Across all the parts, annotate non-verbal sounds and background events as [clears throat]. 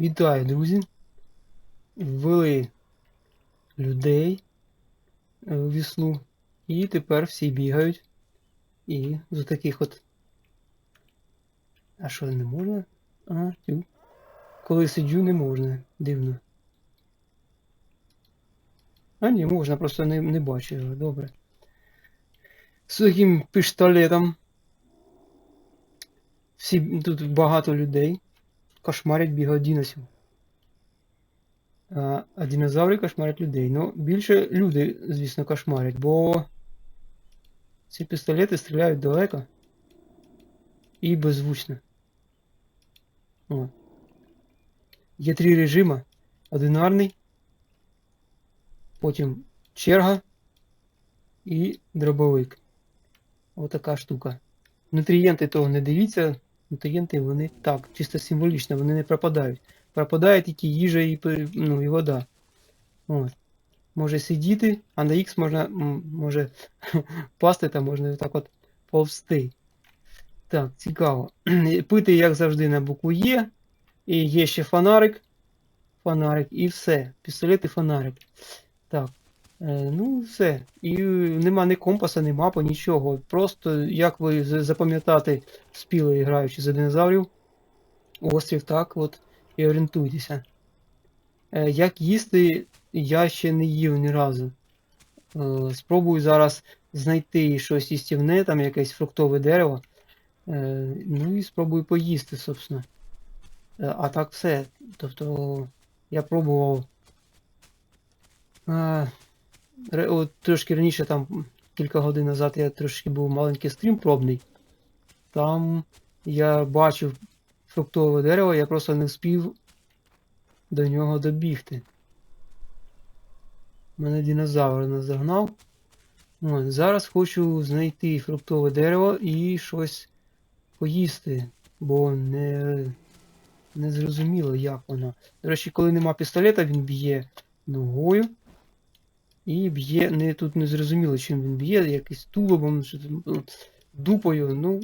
Вітаю, друзі. Ввели людей е, в віслу. І тепер всі бігають. І з таких от. А що не можна? А, тю. Коли сиджу, не можна. Дивно. А ні, можна, просто не, не бачу його. Добре. З таким піштолетом. Всі тут багато людей. Кошмарять бігодіносів. А, динозаври кошмарять людей. Ну, більше люди, звісно, кошмарять, бо ці пістолети стріляють далеко і беззвучно. О. Є три режима. Одинарний, потім черга і дробовик. Отака штука. Нутрієнти того не дивіться. Нутрієнти вони так, чисто символічно, вони не пропадають. Пропадає тільки їжа і, ну, і вода. От. Може сидіти, а на X можна, може [laughs] пасти та можна так от повсти. Так, цікаво. [clears throat] Пити, як завжди, на букву Є. І є ще фонарик. Фонарик і все. Пістолет і фонарик. Так. Е, ну, все. І е, нема ні компаса, ні мапи, нічого. Просто як ви запам'ятати спіли граючи за динозаврів. Острів, так, от, і орієнтуйтеся. Е, як їсти, я ще не їв ні разу. Спробую зараз знайти щось їстівне, там якесь фруктове дерево. Ну і спробую поїсти, собственно. А так все. Тобто я пробував. От, трошки раніше, там кілька годин назад, я трошки був маленький стрім пробний. Там я бачив фруктове дерево, я просто не вспів до нього добігти. Мене динозавр наздогнав. От, зараз хочу знайти фруктове дерево і щось поїсти, бо не, не зрозуміло, як воно. До речі, коли нема пістолета, він б'є ногою. І б'є, не тут не зрозуміло, чим він б'є, якийсь тулубом, дупою. Ну,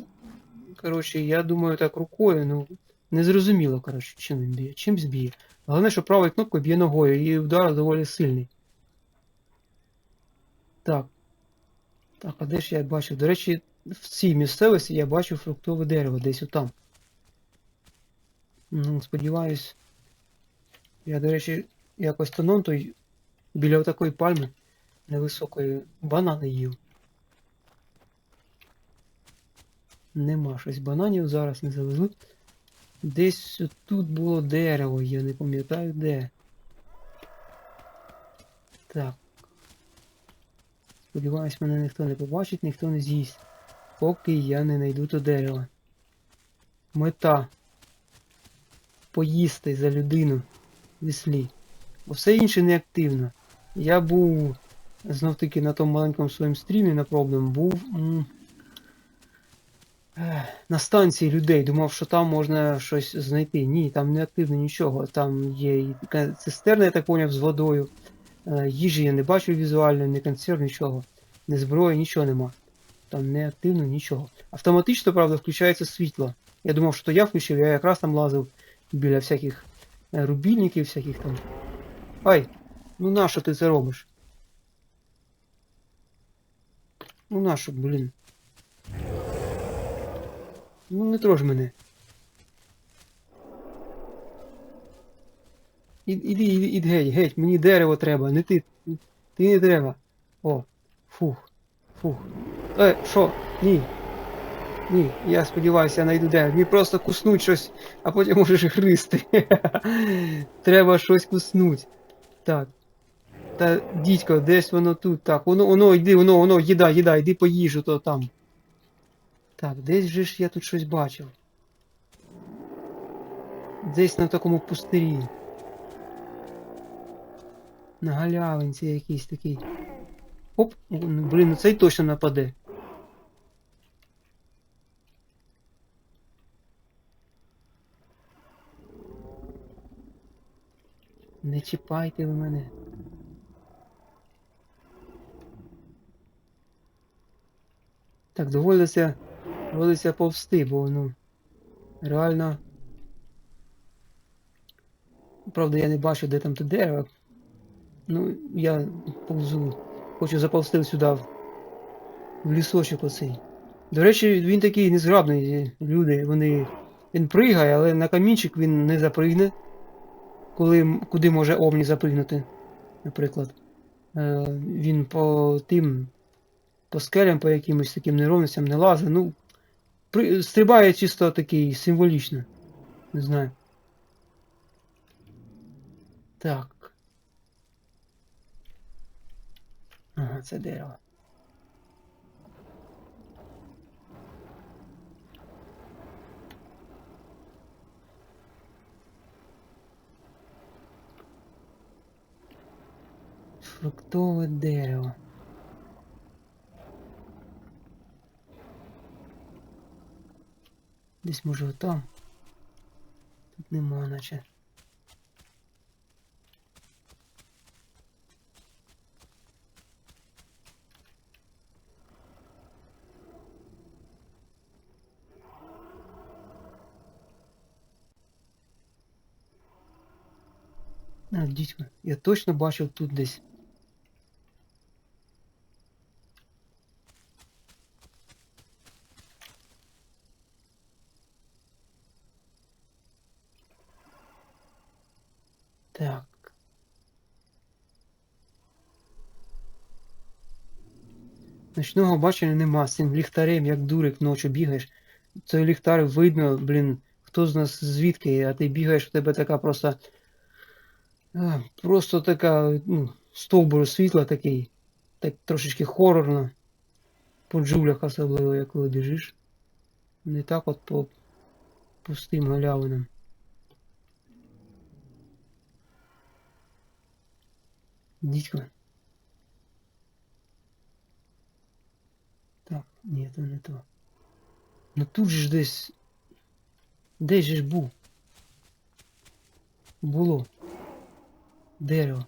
коротше, я думаю, так рукою, ну, не зрозуміло, коротше, чим він б'є, чимсь б'є. Головне, що правою кнопкою б'є ногою, і удар доволі сильний. Так. Так, а де ж я бачив? До речі, в цій місцевості я бачив фруктове дерево десь отам. Сподіваюсь. Я, до речі, якось тоном той біля такої пальми невисокої банани їв. Нема щось бананів зараз не завезли. Десь тут було дерево, я не пам'ятаю де. Так. Сподіваюсь, мене ніхто не побачить, ніхто не з'їсть. Поки я не знайду то дерево. Мета. Поїсти за людину в віслі. Бо все інше не активно. Я був знов таки на тому маленькому своєму стрімі на пробному був м, на станції людей. Думав, що там можна щось знайти. Ні, там не активно нічого. Там є і така цистерна, я так поняв, з водою. Е, Їжі я не бачу візуально, ні консерв, нічого. Ні зброї, нічого нема. Там не активно нічого. Автоматично, правда, включається світло. Я думав, що то я включив, я якраз там лазив біля всяких е, рубільників, всяких там. Ай, ну нащо ти це робиш? Ну нащо, блін. Ну не трож мене. Іди, іди, іди геть, геть, мені дерево треба, не ти. Ти не треба. О, фух, фух. Е, що? Ні. Ні, я сподіваюся, я знайду дерево. Мені просто куснуть щось, а потім можеш гризти. [laughs] Треба щось куснуть. Так. Та дідько, десь воно тут. Так, воно, воно, йди, воно, воно, їда, їда, йди по їжу, то там. Так, десь же ж я тут щось бачив. Десь на такому пустирі. На галявинці якийсь такий. Оп, ну, блін, ну цей точно нападе. Не чіпайте ви мене. Так, доводиться, доводиться повсти, бо ну реально правда, я не бачу, де там те дерево. Ну, я повзу. Хочу заползти сюди, в, лісочок оцей. До речі, він такий незграбний, люди, вони. Він пригає, але на камінчик він не запригне. Коли, куди може Овні запригнути, наприклад. Е, він по тим, по скелям, по якимось таким неровностям не лазить. Ну, при, стрибає чисто такий символічно. Не знаю. Так. Ага, це дерево. Фруктове дерево. Десь може там. Тут нема наче. А, я точно бачив тут десь. Ночного бачення нема, з цим ліхтарем, як дурик ночі бігаєш. Цей ліхтар видно, блін, хто з нас звідки, а ти бігаєш, у тебе така просто. Просто така, ну, стовбур світла такий. Так трошечки хорорно. По джулях особливо, як коли біжиш. Не так от по пустим галявинам. Дідько. Так, ні, то не то. Ну тут же ж десь. Десь же ж був. Було. Дерево.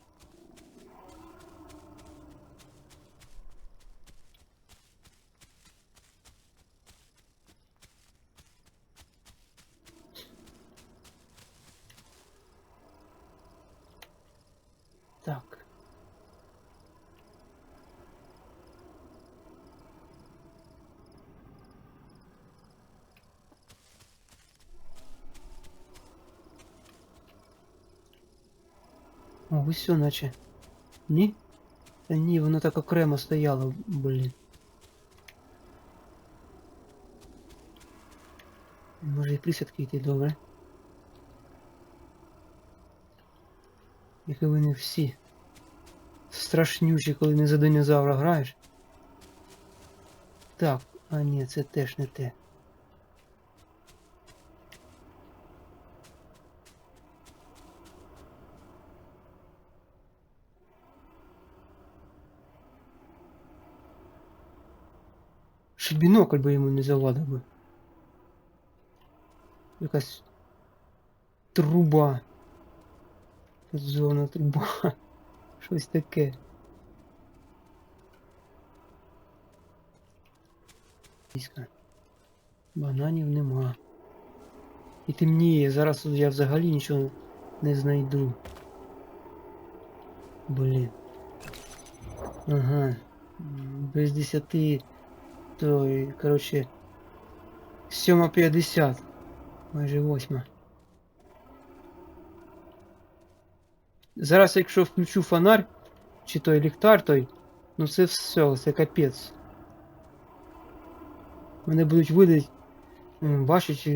Так. О, ось наче. Ні? Та ні, воно так окремо стояло, блін. Може і присядки йти добре. Які вони всі. Страшнючі, коли не за динозавра граєш. Так, а ні, це теж не те. Хоч бінокль би йому не завадив би. Якась труба. Зона труба. [laughs] Щось таке. Бананів нема. І темніє, зараз я взагалі нічого не знайду. Блін. Ага. Без 10 то и короче той, коротше мы же 8. Зараз, якщо включу фонарь, чи той ліхтар той, ну це все, це капець. Мене будуть видати, бачить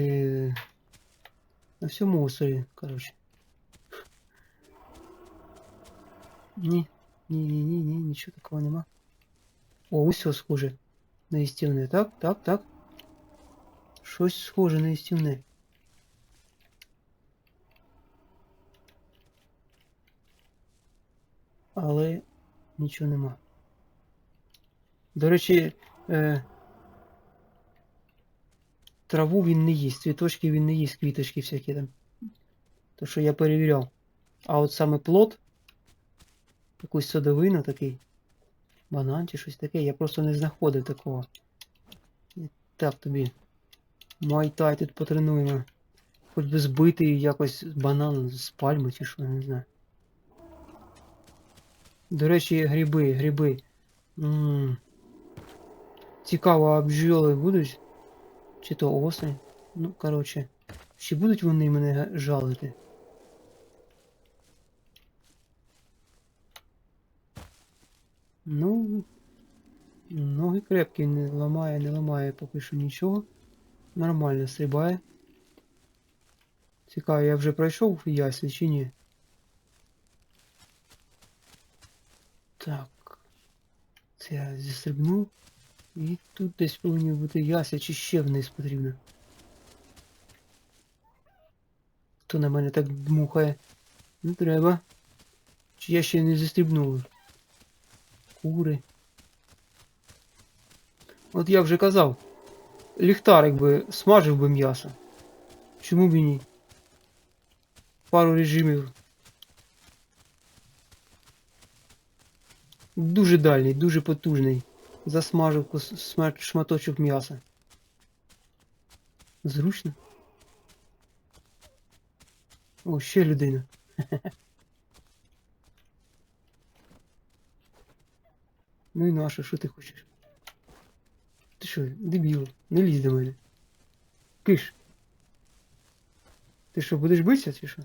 на всьому мусоре короче не не не не ні, нічого такого нема. О, усього схоже. На істівне. Так, так, так. Щось схоже на істівне. Але нічого нема. До речі, е, траву він не їсть, цвіточки він не їсть, квіточки всякі там. То, що я перевіряв. А от саме плод, якусь садовину такий, банан чи щось таке, я просто не знаходив такого. Так тобі. Майтай тут потренуємо. хоч би збити якось банан з пальми чи що, не знаю. До речі, гриби, гриби. м Цікаво, а бджоли будуть? Чи то оси? Ну, коротше. Чи будуть вони мене жалити? Ну, ноги крепкі, не ламає, не ламає поки що нічого. Нормально стрибає. Цікаво, я вже пройшов яслі чи ні? Так. Це я зістрибнув. І тут десь повинні бути ясля, чи ще вниз потрібно. Хто на мене так дмухає? Не треба. Чи я ще не зістрибнув? Кури. От я вже казав, ліхтарик би смажив би м'ясо. Чому б і ні? Пару режимів. Дуже дальній, дуже потужний. Засмажив шматочок м'яса. Зручно. О, ще людина. [laughs] Ну і наша, що ти хочеш? Ти що, дебіл, не лізь до мене. Киш. Ти що, будеш битися чи що?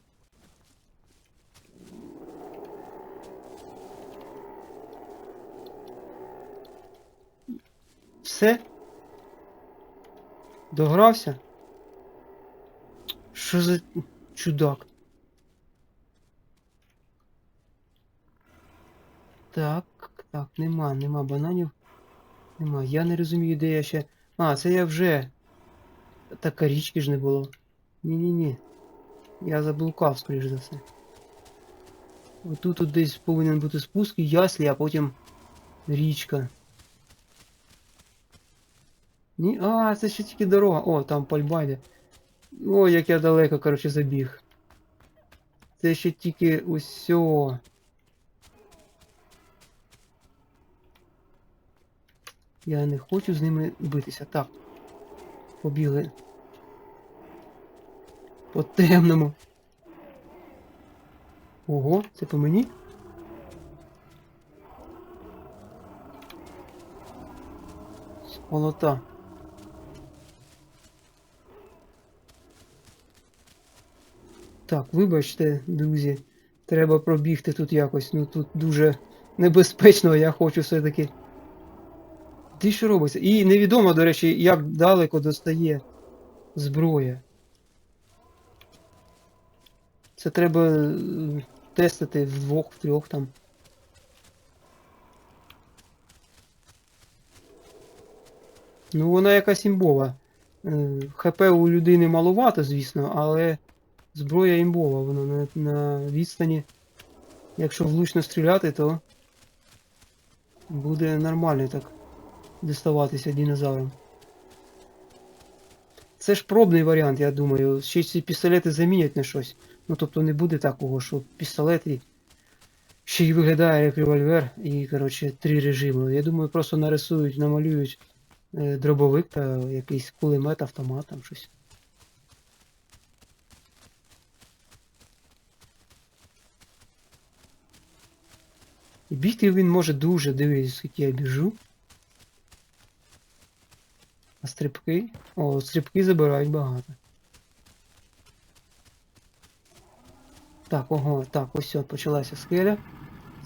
Все? Догрався? Що за чудак? Так, так, нема, нема бананів. Нема. Я не розумію, де я ще. А, це я вже. Так а річки ж не було. Ні-ні-ні. Я заблукав, скоріш за все. Отут от десь повинен бути спуск і яслі, а потім річка. Ні, а, це ще тільки дорога. О, там пальба йде. О, як я далеко, коротше, забіг. Це ще тільки усьо. Я не хочу з ними битися. Так. Побігли. По темному. Ого, це по мені? Молота. Так, вибачте, друзі. Треба пробігти тут якось. Ну тут дуже небезпечно, я хочу все-таки. Ти що робиться? І невідомо, до речі, як далеко достає зброя. Це треба е, тестити вдвох, втрьох там. Ну, вона якась імбова. Е, ХП у людини маловато, звісно, але зброя імбова, вона на, на відстані. Якщо влучно стріляти, то буде нормально так діставатися динозаврам. Це ж пробний варіант, я думаю. Ще ці пістолети замінять на щось. Ну тобто не буде такого, що пістолет і ще й виглядає як револьвер і, коротше, три режими. Я думаю, просто нарисують, намалюють е, дробовик та якийсь кулемет, автомат там щось. Бігти він може дуже, дивись, скільки я біжу. А стрибки? О, стрибки забирають багато. Так, ого, так, ось все, почалася скеля.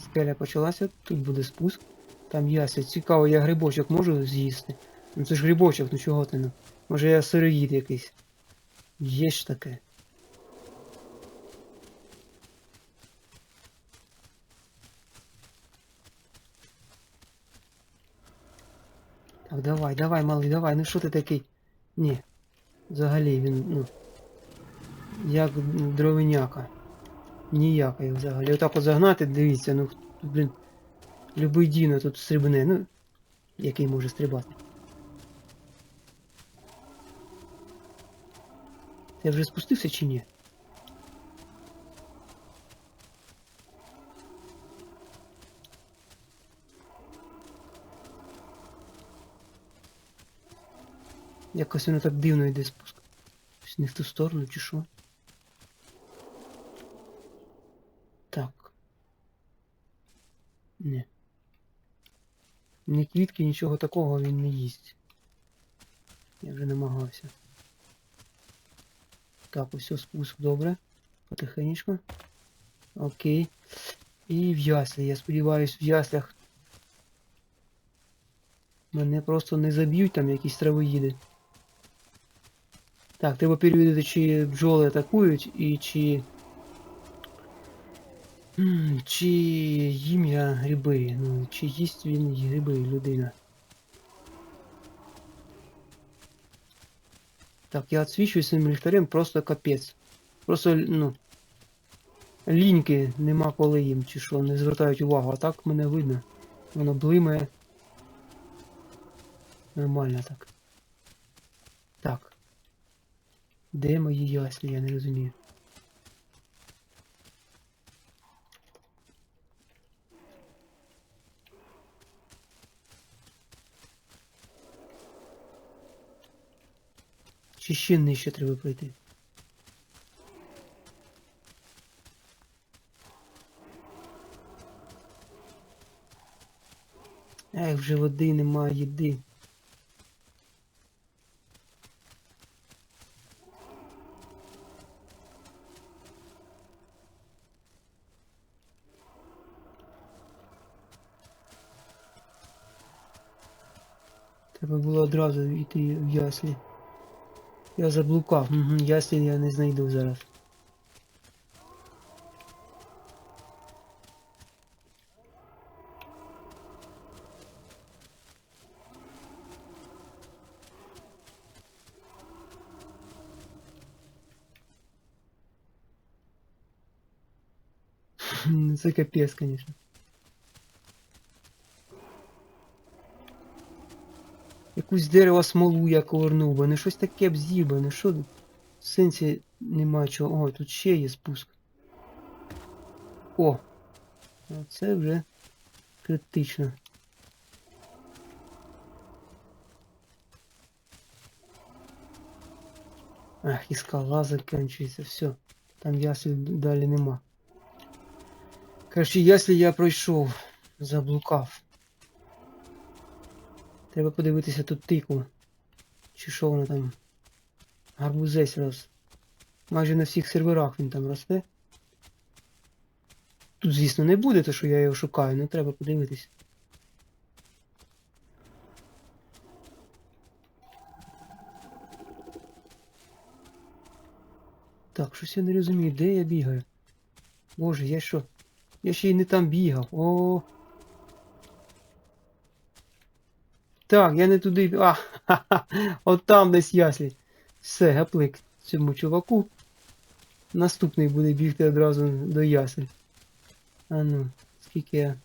Скеля почалася, тут буде спуск. Там яся. Цікаво, я грибочок можу з'їсти. Ну це ж грибочок, ну чого ти ну? Може я сироїд якийсь. Є ж таке. Давай, давай, малий, давай, ну що ти такий? Ні. Взагалі він, ну. Як дровиняка. Ніякої взагалі. Отак от загнати, дивіться, ну, блін. Любий Діно тут стрибне, ну. Який може стрибати. Ти вже спустився чи ні? Якось воно так дивно йде спуск. Не в ту сторону, чи що? Так. Не. Ні квітки, нічого такого він не їсть. Я вже намагався. Так, ось спуск, добре. Потихенечко. Окей. І в яслі. Я сподіваюся, в яслях мене просто не заб'ють там якісь травоїди. Так, треба перевірити, чи бджоли атакують і чи. Чи їм я гриби. Ну, чи їсть він гриби людина. Так, я відсвічую своїм ліхтарем просто капець. Просто, ну. Ліньки нема коли їм, чи що, не звертають увагу, а так мене видно. Воно блимає. Нормально так. Де мої яслі, я не розумію. Чи ще нижче треба пройти? Ех, вже води немає, їди. Треба було одразу йти в яслі. Я заблукав. Угу, яслі я не знайду зараз. [laughs] Це капець, конечно. Якусь дерево смолу я ковернув, бо не щось таке б з'їбане, що тут? В сенсі нема чого. О, тут ще є спуск. О! Це вже критично. Ах, і скала закінчується, все. Там яслі далі нема. Короче, яслі я пройшов, заблукав. Треба подивитися тут тикву. Чи що воно там? Гарбузець рос. Майже на всіх серверах він там росте. Тут, звісно, не буде, то що я його шукаю, але треба подивитись. Так, щось я не розумію, де я бігаю? Боже, я що? Я ще й не там бігав. О. Так, я не туди. А, ха-ха, от там десь яслі. Все, гаплик цьому чуваку. Наступний буде бігти одразу до ясель. А ну, скільки я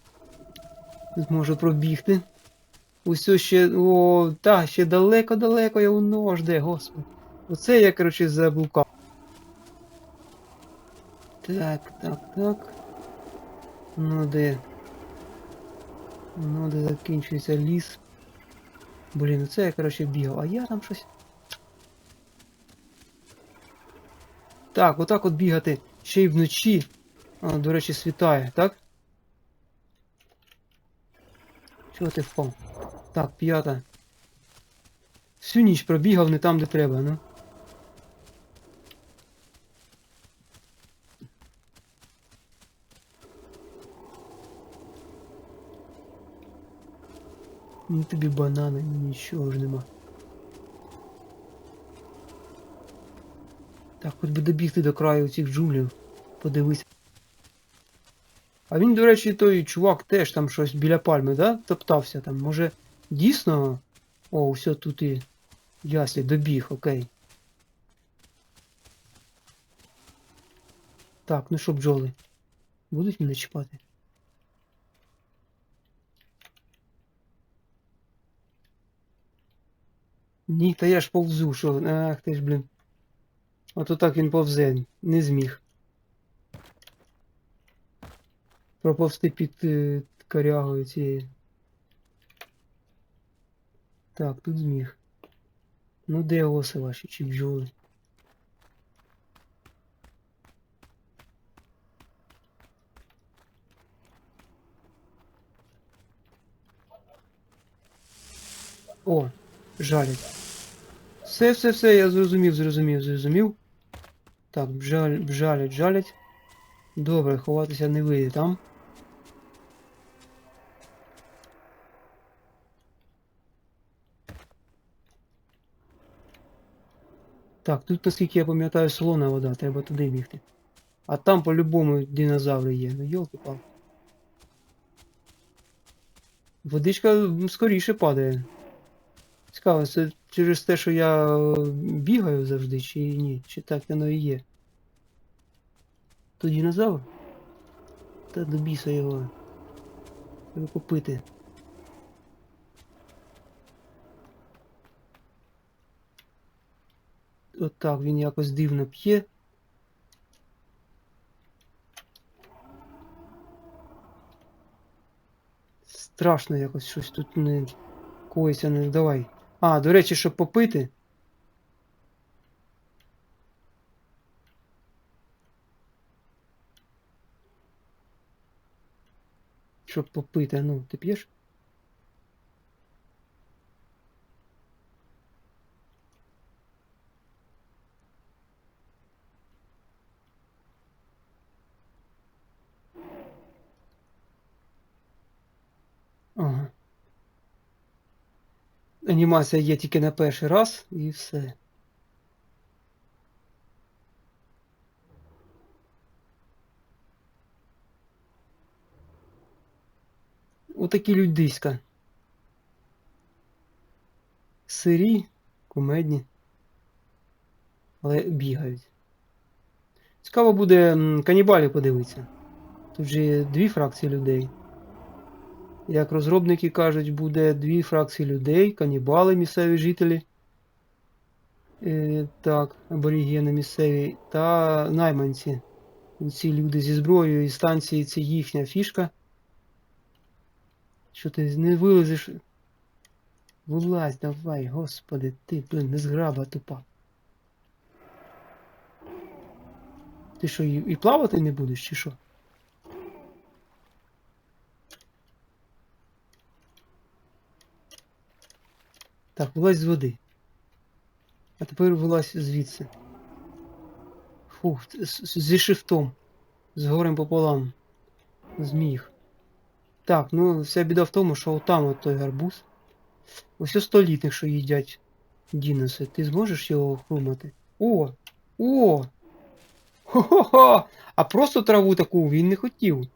зможу пробігти. Усьо ще. О, так, ще далеко-далеко я воно жде, господи. Оце я, коротше, заблукав. Так, так, так. Ну де. Ну де закінчується ліс. Блін, ну це я, коротше, бігав, а я там щось. Так, отак от бігати ще й вночі. А, до речі, світає, так? Чого ти впав? Так, п'ята. Всю ніч пробігав не там, де треба, ну. Ні тобі банани, нічого ж нема. Так, хоч би добігти до краю цих джунглів. Подивись. А він, до речі, той чувак теж там щось біля пальми, да? Топтався там. Може дійсно. О, все тут і яслі, добіг, окей. Так, ну що, бджоли? Будуть мене чіпати? Ні, та я ж повзу, що. Ах ти ж, блін. Ото так він повзе, не зміг. Проповзти під е, корягою цією. Так, тут зміг. Ну де оси ваші чи бджоли? О, жарить. Все, все, все, я зрозумів, зрозумів, зрозумів. Так, жаль, жалять, жалять. Добре, ховатися не вийде там. Так, тут, наскільки я пам'ятаю, солона вода, треба туди бігти. А там по-любому динозаври є. Ну йолки пал. Водичка скоріше падає. Цікаво, це через те, що я е, бігаю завжди, чи ні? Чи так воно і є? Тут динозавр? Та до біса його. Треба попити. Отак він якось дивно п'є. Страшно якось щось тут не коїться не давай. А, до речі, щоб попити. Щоб попити, ну, ти п'єш? Ага. Анімація є тільки на перший раз і все. Отакі людиська. Сирі, кумедні. Але бігають. Цікаво буде канібалів подивитися. Тут же дві фракції людей. Як розробники кажуть, буде дві фракції людей, канібали, місцеві жителі. Е, так, аборігени місцеві та найманці. Ці люди зі зброєю і станції це їхня фішка. Що ти не вилазиш? Вилазь, давай, господи, ти, блин, незграба тупа. Ти що, і плавати не будеш, чи що? Так, вилазь з води. А тепер вилазь звідси. Фух, зі шифтом. З горем пополам. Зміг. Так, ну вся біда в тому, що отам от той гарбуз. Ось столітних, що їдять Діноси. Ти зможеш його хрумати? О! О! Хо-хо-хо! А просто траву таку він не хотів.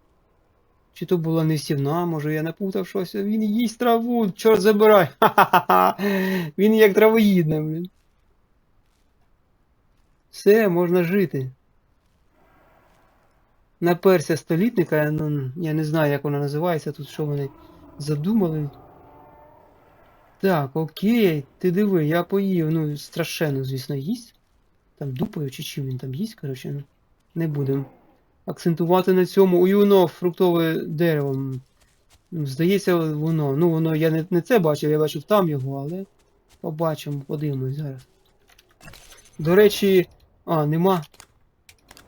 Чи то була не сівна, може я напутав щось. Він їсть траву, чорт забирай. Ха-ха-ха. Він як травоїдна, блін. Все, можна жити. Наперся столітника, ну, я не знаю, як вона називається, тут що вони задумали. Так, окей, ти диви, я поїв, ну, страшенно, звісно, їсть. Там дупою чи чим він там їсть, коротше, ну, не будемо акцентувати на цьому. У воно фруктове дерево. Здається, воно. Ну, воно, я не, не це бачив, я бачив там його, але побачимо, подивимось зараз. До речі, а, нема.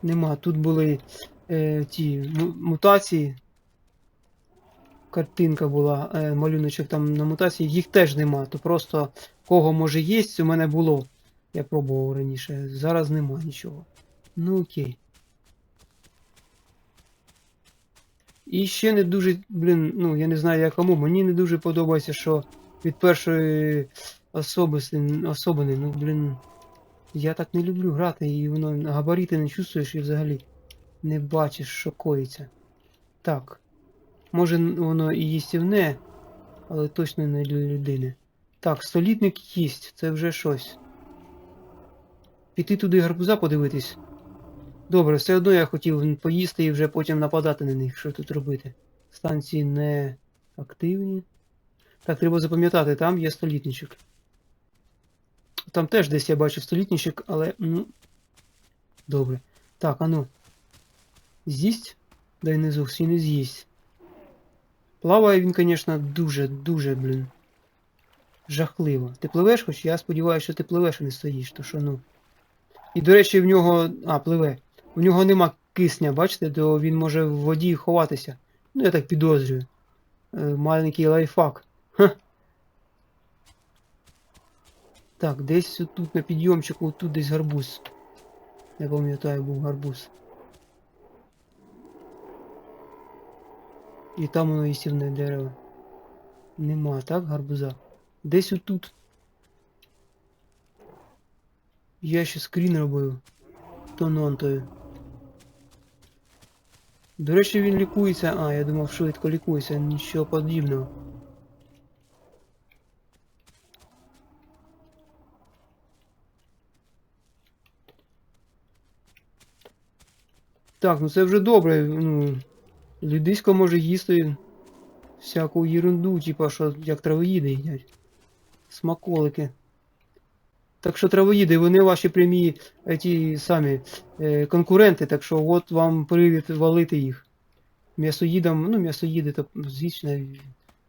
Нема. Тут були е, ті мутації. Картинка була, е, малюночок там на мутації, їх теж нема. То просто кого може єсть, у мене було. Я пробував раніше. Зараз нема нічого. Ну окей. І ще не дуже, блін, ну я не знаю як кому, мені не дуже подобається, що від першої особи, особини, ну блін. Я так не люблю грати, і воно габарити не чувствуєш і взагалі не бачиш, що коїться. Так. Може воно і їстівне, але точно не для людини. Так, столітник їсть, це вже щось. Піти туди гарбуза подивитись. Добре, все одно я хотів поїсти і вже потім нападати на них, що тут робити. Станції не активні. Так, треба запам'ятати, там є столітничок. Там теж десь я бачив столітничок, але. ну. Добре. Так, а ну. З'їсть? Дай не зовсім не з'їсть. Плаває він, звісно, дуже-дуже, блін. Жахливо. Ти пливеш хоч? Я сподіваюся, що ти пливеш, а не стоїш, то що ну. І, до речі, в нього. А, пливе. В нього нема кисня, бачите, то він може в воді ховатися. Ну, я так підозрюю. Е, маленький лайфхак. Ха. Так, десь тут на підйомчику, тут десь гарбуз. Я пам'ятаю, був гарбуз. І там воно їстівне дерево. Нема, так, гарбуза? Десь отут. Я ще скрін робив. Тононтою. До речі, він лікується. А, я думав, швидко лікується, нічого подібного. Так, ну це вже добре. Ну, людисько може їсти всяку ерунду, типа, що як травоїди їдять. Смаколики. Так що травоїди, вони ваші прямі е, ті самі е, конкуренти, так що от вам привід валити їх. М'ясоїдам, ну м'ясоїди, то звісно,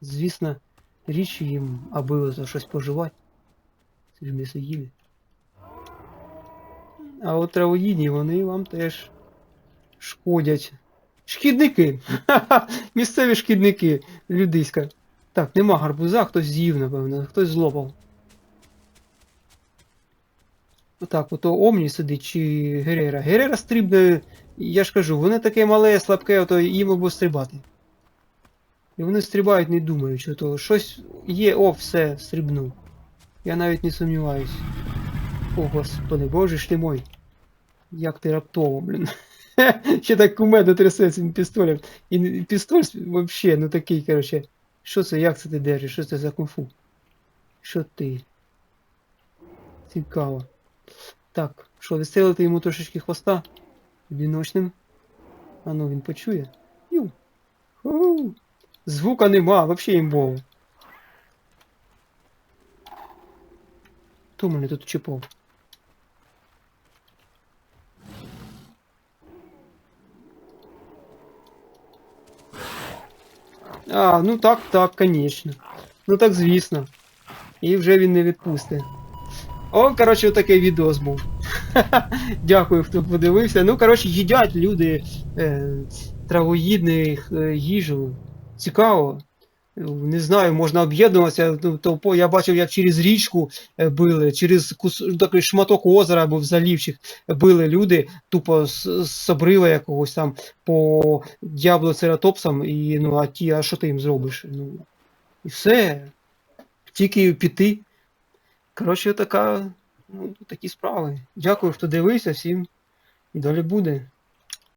звісно, річ їм, аби за щось поживати. Це м'ясоїди. А от травоїдні, вони вам теж шкодять. Шкідники! Ха-ха! [laughs] Місцеві шкідники, людиська. Так, нема гарбуза, хтось з'їв, напевно, хтось злопав. Отак, ото Омні сидить чи Герера. Герера стрибне, я ж кажу, вони таке мале, слабке, ото їм або стрибати. І вони стрибають, не думаючи, то щось є, о, все, стрибнув. Я навіть не сумніваюсь. О, господи, боже ж ти мой. Як ти раптово, блін. [laughs] Ще так кумедно трясе цим пістолем. І пістоль вообще, ну такий, короче. Що це, як це ти держиш? Що це за кунг-фу? Що ти? Цікаво. Так, що, відстрелити йому трошечки хвоста? Одиночним. А ну він почує. Ю. Ху. Звука нема, вообще імбово. Хто мене тут чіпав? А, ну так, так, конечно. Ну так звісно. І вже він не відпустить. О, коротше, отакий відос був. [laughs] Дякую, хто подивився. Ну, коротше, їдять люди е, травоїдних е, їжу. Цікаво. Не знаю, можна об'єднуватися. Ну, я бачив, як через річку е, били, через кус... такий шматок озера або залівчик били люди, тупо з обрива якогось там по дяблоцератопсам, і ну, а ті, а що ти їм зробиш? Ну, і все. Тільки піти. Коротше, така, ну, такі справи. Дякую, хто дивився, всім далі буде.